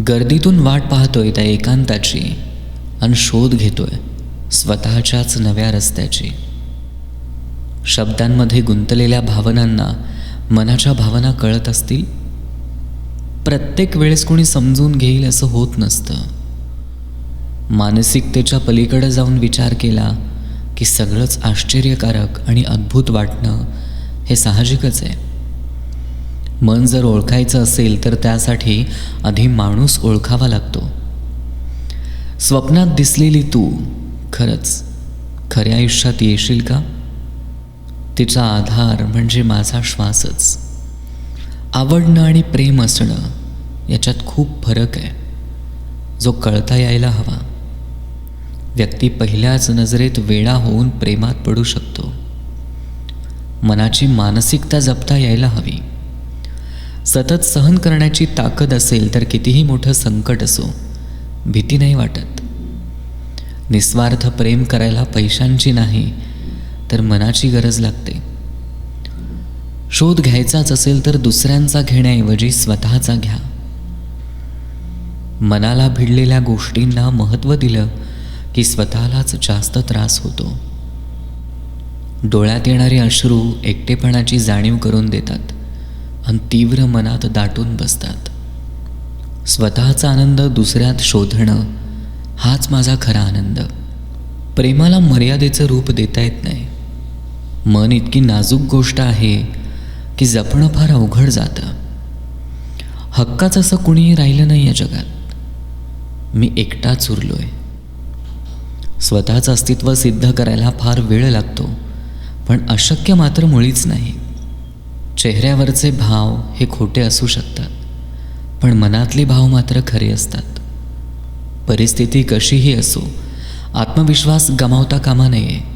गर्दीतून वाट पाहतोय त्या एकांताची आणि शोध घेतोय स्वतःच्याच नव्या रस्त्याची. शब्दांमध्ये गुंतलेल्या भावनांना मनाच्या भावना कळत असतील? प्रत्येक वेळेस कोणी समजून घेईल असं होत नसतं. मानसिकतेच्या पलीकडे जाऊन विचार केला की सगळंच आश्चर्यकारक आणि अद्भुत वाटणं हे साहजिकच आहे. मन जर ओळखायचं असेल तर त्यासाठी आधी माणूस ओळखावा लागतो. स्वप्नात दिसलेली तू खरंच खऱ्या आयुष्यात येशील का? तिचा आधार म्हणजे माझा श्वासच. आवडणं आणि प्रेम असणं याच्यात खूप फरक आहे. जो कळता यायला हवा. व्यक्ती पहिल्याच नजरेत वेळा होऊन प्रेमात पडू शकतो. मनाची मानसिकता जपता यायला हवी. सतत सहन करण्याची ताकद असेल तर कितीही मोठं संकट असो भीती नाही वाटत. निस्वार्थ प्रेम करायला पैशांची नाही तर मनाची गरज लागते. शोध घ्यायचाच असेल तर दुसऱ्यांचा घेण्याऐवजी स्वतःचा घ्या. मनाला भिडलेल्या गोष्टींना महत्त्व दिलं की स्वतःलाच जास्त त्रास होतो. डोळ्यात येणारे अश्रू एकटेपणाची जाणीव करून देतात. आणि तीव्र मनात दाटून बसतात. स्वतःचा आनंद दुसऱ्यात शोधणं हाच माझा खरा आनंद. प्रेमाला मर्यादेचं रूप देता येत नाही. मन इतकी नाजूक गोष्ट आहे की जपणं फार अवघड जातं. हक्काच असं कुणीही राहिलं नाही या जगात. मी एकटाच उरलोय. स्वतःचं अस्तित्व सिद्ध करायला फार वेळ लागतो पण अशक्य मात्र मुळीच नाही. चेहऱ्यावरचे भाव हे खोटे असू शकतात पण मनातले भाव मात्र खरे असतात. परिस्थिती कशीही असो आत्मविश्वास गमावता कामा नये.